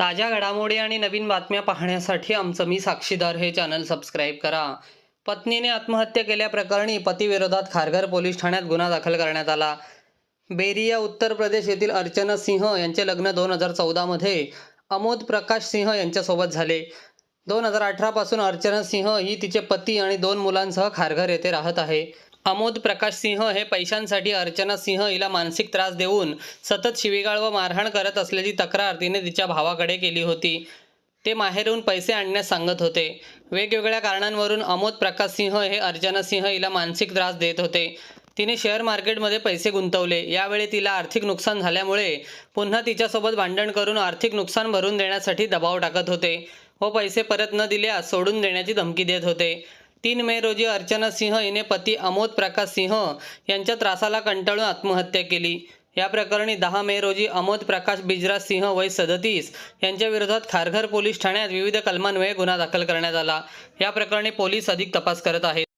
ताज्या घडामोडी आणि नवीन बातम्या पाहण्यासाठी आमचं मी साक्षीदार हे चॅनल सबस्क्राईब करा. पत्नीने आत्महत्या केल्याप्रकरणी पतीविरोधात खारघर पोलीस ठाण्यात गुन्हा दाखल करण्यात आला. बेरिया उत्तर प्रदेश येथील अर्चना सिंह यांचे लग्न दोन हजार चौदामध्ये अमोद प्रकाश सिंह यांच्यासोबत झाले. दोन हजार अठरापासून अर्चना सिंह ही तिचे पती आणि दोन मुलांसह खारघर येथे राहत आहे. अमोद प्रकाश सिंह हे पैशांसाठी अर्चना सिंह हिला मानसिक त्रास देऊन सतत शिवीगाळ व मारहाण करत असल्याची तक्रार तिने तिच्या भावाकडे केली होती. ते माहेरून पैसे आणण्यास सांगत होते. वेगवेगळ्या कारणांवरून अमोद प्रकाश सिंह हे अर्चना सिंह हिला मानसिक त्रास देत होते. तिने शेअर मार्केटमध्ये पैसे गुंतवले. यावेळी तिला आर्थिक नुकसान झाल्यामुळे पुन्हा तिच्यासोबत भांडण करून आर्थिक नुकसान भरून देण्यासाठी दबाव टाकत होते व पैसे परत न दिल्यास सोडून देण्याची धमकी देत होते. तीन मे रोजी अर्चना सिंह हिने पती अमोद प्रकाश सिंह यांच्या त्रासाला कंटाळून आत्महत्या केली. या प्रकरणी दहा मे रोजी अमोद प्रकाश बिजराज सिंह वय सदतीस यांच्या विरोधात खारघर पोलीस ठाण्यात विविध कलमान्वये गुन्हा दाखल करण्यात आला. या प्रकरणी पोलीस अधिक तपास करत आहेत.